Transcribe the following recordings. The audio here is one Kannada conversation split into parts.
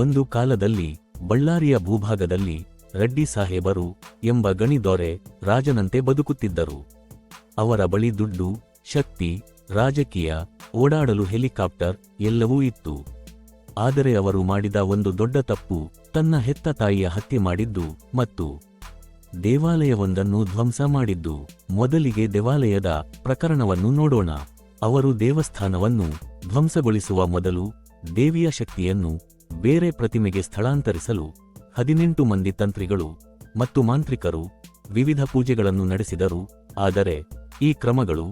ಒಂದು ಕಾಲದಲ್ಲಿ ಬಳ್ಳಾರಿಯ ಭೂಭಾಗದಲ್ಲಿ ರೆಡ್ಡಿ ಸಾಹೇಬರು ಎಂಬ ಗಣಿದೊರೆ ರಾಜನಂತೆ ಬದುಕುತ್ತಿದ್ದರು. ಅವರ ಬಳಿ ದುಡ್ಡು, ಶಕ್ತಿ, ರಾಜಕೀಯ, ಓಡಾಡಲು ಹೆಲಿಕಾಪ್ಟರ್ ಎಲ್ಲವೂ ಇತ್ತು. ಆದರೆ ಅವರು ಮಾಡಿದ ಒಂದು ದೊಡ್ಡ ತಪ್ಪು ತನ್ನ ಹೆತ್ತ ತಾಯಿಯ ಹತ್ಯೆ ಮಾಡಿದ್ದು ಮತ್ತು ದೇವಾಲಯವೊಂದನ್ನು ಧ್ವಂಸ ಮಾಡಿದ್ದು. ಮೊದಲಿಗೆ ದೇವಾಲಯದ ಪ್ರಕರಣವನ್ನು ನೋಡೋಣ. ಅವರು ದೇವಸ್ಥಾನವನ್ನು ಧ್ವಂಸಗೊಳಿಸುವ ಮೊದಲು ದೇವಿಯ ಶಕ್ತಿಯನ್ನು ಬೇರೆ ಪ್ರತಿಮೆಗೆ ಸ್ಥಳಾಂತರಿಸಲು ಹದಿನೆಂಟು ಮಂದಿ ತಂತ್ರಿಗಳು ಮತ್ತು ಮಾಂತ್ರಿಕರು ವಿವಿಧ ಪೂಜೆಗಳನ್ನು ನಡೆಸಿದರು, ಆದರೆ ಈ ಕ್ರಮಗಳು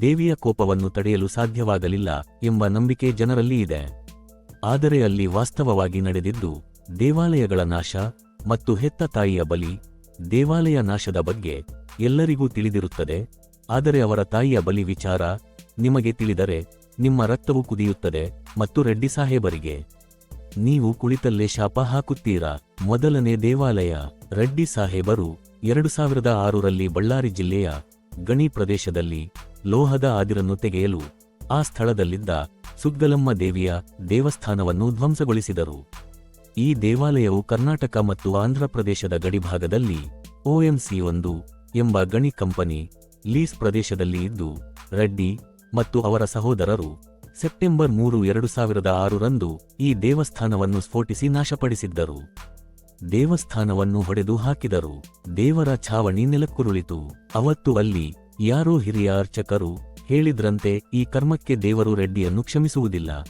ದೇವಿಯ ಕೋಪವನ್ನು ತಡೆಯಲು ಸಾಧ್ಯವಾಗಲಿಲ್ಲ ಎಂಬ ನಂಬಿಕೆ ಜನರಲ್ಲಿ ಇದೆ. ಆದರೆ ಅಲ್ಲಿ ವಾಸ್ತವವಾಗಿ ನಡೆದಿದ್ದು, ದೇವಾಲಯಗಳ ನಾಶ ಮತ್ತು ಹೆತ್ತ ತಾಯಿಯ ಬಲಿ ದೇವಾಲಯ ನಾಶದ ಬಗ್ಗೆ ಎಲ್ಲರಿಗೂ ತಿಳಿದಿರುತ್ತದೆ. ಆದರೆ ಅವರ ತಾಯಿಯ ಬಲಿ ವಿಚಾರ ನಿಮಗೆ ತಿಳಿದರೆ ನಿಮ್ಮ ರಕ್ತವು ಕುದಿಯುತ್ತದೆ ಮತ್ತು ರೆಡ್ಡಿ ಸಾಹೇಬರಿಗೆ ನೀವು ಕುಳಿತಲ್ಲೇ ಶಾಪ ಹಾಕುತ್ತೀರಾ? ಮೊದಲನೇ ದೇವಾಲಯ. ರೆಡ್ಡಿ ಸಾಹೇಬರು ಎರಡು ಸಾವಿರದ ಆರರಲ್ಲಿ ಬಳ್ಳಾರಿ ಜಿಲ್ಲೆಯ ಗಣಿ ಪ್ರದೇಶದಲ್ಲಿ ಲೋಹದ ಆದಿರನ್ನು ತೆಗೆಯಲು ಆ ಸ್ಥಳದಲ್ಲಿದ್ದ ಸುಗ್ಗಲಮ್ಮ ದೇವಿಯ ದೇವಸ್ಥಾನವನ್ನು ಧ್ವಂಸಗೊಳಿಸಿದರು. ಈ ದೇವಾಲಯವು ಕರ್ನಾಟಕ ಮತ್ತು ಆಂಧ್ರಪ್ರದೇಶದ ಗಡಿಭಾಗದಲ್ಲಿ ಒಎಂಸಿ ಒಂದು ಎಂಬ ಗಣಿ ಕಂಪನಿ ಲೀಸ್ ಪ್ರದೇಶದಲ್ಲಿ ಇದ್ದು, ರೆಡ್ಡಿ ಮತ್ತು ಅವರ ಸಹೋದರರು ಸೆಪ್ಟೆಂಬರ್ ಮೂರು ಎರಡು ಸಾವಿರದ ಆರರಂದು ಈ ದೇವಸ್ಥಾನವನ್ನು ಸ್ಫೋಟಿಸಿ ನಾಶಪಡಿಸಿದ್ದರು. ದೇವಸ್ಥಾನವನ್ನು ಹೊಡೆದು ಹಾಕಿದರು. ದೇವರ ಛಾವಣಿ ನೆಲಕ್ಕುರುಳಿತು. ಅವತ್ತು ಅಲ್ಲಿ ಯಾರೋ ಹಿರಿಯ ಅರ್ಚಕರು ಹೇಳಿದ್ರಂತೆ ಈ ಕರ್ಮಕ್ಕೆ ದೇವರು ರೆಡ್ಡಿಯನ್ನು ಕ್ಷಮಿಸುವುದಿಲ್ಲ.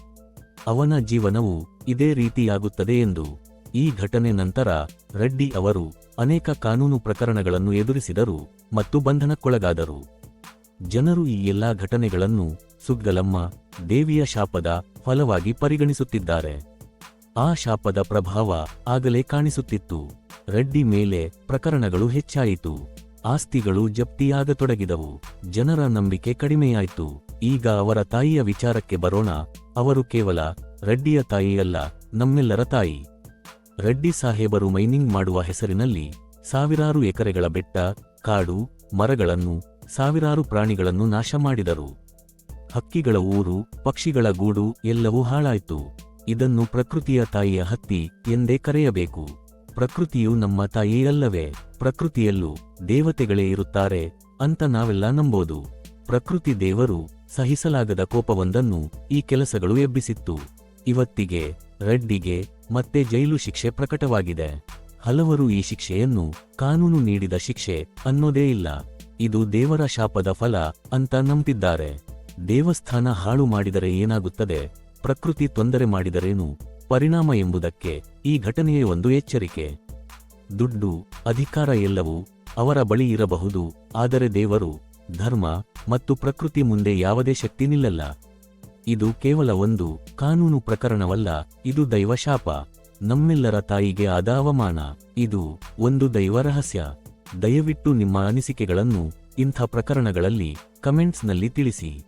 ಅವನ ಜೀವನವು ಇದೇ ರೀತಿಯಾಗುತ್ತದೆ ಎಂದು. ಈ ಘಟನೆ ನಂತರ ರೆಡ್ಡಿ ಅವರು ಅನೇಕ ಕಾನೂನು ಪ್ರಕರಣಗಳನ್ನು ಎದುರಿಸಿದರು ಮತ್ತು ಬಂಧನಕ್ಕೊಳಗಾದರು. ಜನರು ಈ ಎಲ್ಲಾ ಘಟನೆಗಳನ್ನು ಸುಗ್ಗಲಮ್ಮ ದೇವಿಯ ಶಾಪದ ಫಲವಾಗಿ ಪರಿಗಣಿಸುತ್ತಿದ್ದಾರೆ. ಆ ಶಾಪದ ಪ್ರಭಾವ ಆಗಲೇ ಕಾಣಿಸುತ್ತಿತ್ತು. ರೆಡ್ಡಿ ಮೇಲೆ ಪ್ರಕರಣಗಳು ಹೆಚ್ಚಾಯಿತು. ಆಸ್ತಿಗಳು ಜಪ್ತಿಯಾಗತೊಡಗಿದವು. ಜನರ ನಂಬಿಕೆ ಕಡಿಮೆಯಾಯಿತು. ಈಗ ಅವರ ತಾಯಿಯ ವಿಚಾರಕ್ಕೆ ಬರೋಣ. ಅವರು ಕೇವಲ ರೆಡ್ಡಿಯ ತಾಯಿಯಲ್ಲ ನಮ್ಮೆಲ್ಲರ ತಾಯಿ. ರೆಡ್ಡಿ ಸಾಹೇಬರು ಮೈನಿಂಗ್ ಮಾಡುವ ಹೆಸರಿನಲ್ಲಿ ಸಾವಿರಾರು ಎಕರೆಗಳ ಬೆಟ್ಟ, ಕಾಡು, ಮರಗಳನ್ನು, ಸಾವಿರಾರು ಪ್ರಾಣಿಗಳನ್ನು ನಾಶ ಮಾಡಿದರು. ಹಕ್ಕಿಗಳ ಊರು, ಪಕ್ಷಿಗಳ ಗೂಡು ಎಲ್ಲವೂ ಹಾಳಾಯ್ತು. ಇದನ್ನು ಪ್ರಕೃತಿಯ ತಾಯಿಯ ಹತ್ತಿ ಎಂದೇ ಕರೆಯಬೇಕು. ಪ್ರಕೃತಿಯು ನಮ್ಮ ತಾಯಿಯಲ್ಲವೇ ಪ್ರಕೃತಿಯಲ್ಲೂ ದೇವತೆಗಳೇ ಇರುತ್ತಾರೆ ಅಂತ ನಾವೆಲ್ಲ ನಂಬೋದು. ಪ್ರಕೃತಿ ದೇವರು ಸಹಿಸಲಾಗದ ಕೋಪವೊಂದನ್ನು ಈ ಕೆಲಸಗಳು ಎಬ್ಬಿಸಿತ್ತು. ಇವತ್ತಿಗೆ ರೆಡ್ಡಿಗೆ ಮತ್ತೆ ಜೈಲು ಶಿಕ್ಷೆ ಪ್ರಕಟವಾಗಿದೆ. ಹಲವರು ಈ ಶಿಕ್ಷೆಯನ್ನು ಕಾನೂನು ನೀಡಿದ ಶಿಕ್ಷೆ ಅನ್ನೋದೇ ಇಲ್ಲ. ಇದು ದೇವರ ಶಾಪದ ಫಲ ಅಂತ ನಂಬ್ತಿದ್ದಾರೆ. ದೇವಸ್ಥಾನ ಹಾಳು ಮಾಡಿದರೆ ಏನಾಗುತ್ತದೆ? ಪ್ರಕೃತಿ ತೊಂದರೆ ಮಾಡಿದರೇನು? ಪರಿಣಾಮ ಎಂಬುದಕ್ಕೆ ಈ ಘಟನೆಯೇ ಒಂದು ಎಚ್ಚರಿಕೆ. ದುಡ್ಡು, ಅಧಿಕಾರ ಎಲ್ಲವೂ ಅವರ ಬಳಿ ಇರಬಹುದು, ಆದರೆ ದೇವರು, ಧರ್ಮ ಮತ್ತು ಪ್ರಕೃತಿ ಮುಂದೆ ಯಾವುದೇ ಶಕ್ತಿ ನಿಲ್ಲಲ್ಲ. ಇದು ಕೇವಲ ಒಂದು ಕಾನೂನು ಪ್ರಕರಣವಲ್ಲ, ಇದು ದೈವಶಾಪ. ನಮ್ಮೆಲ್ಲರ ತಾಯಿಗೆ ಆದ ಅವಮಾನ, ಇದು ಒಂದು ದೈವ ರಹಸ್ಯ. ದಯವಿಟ್ಟು ನಿಮ್ಮ ಅನಿಸಿಕೆಗಳನ್ನು ಇಂಥ ಪ್ರಕರಣಗಳಲ್ಲಿ ಕಮೆಂಟ್ಸ್ನಲ್ಲಿ ತಿಳಿಸಿ.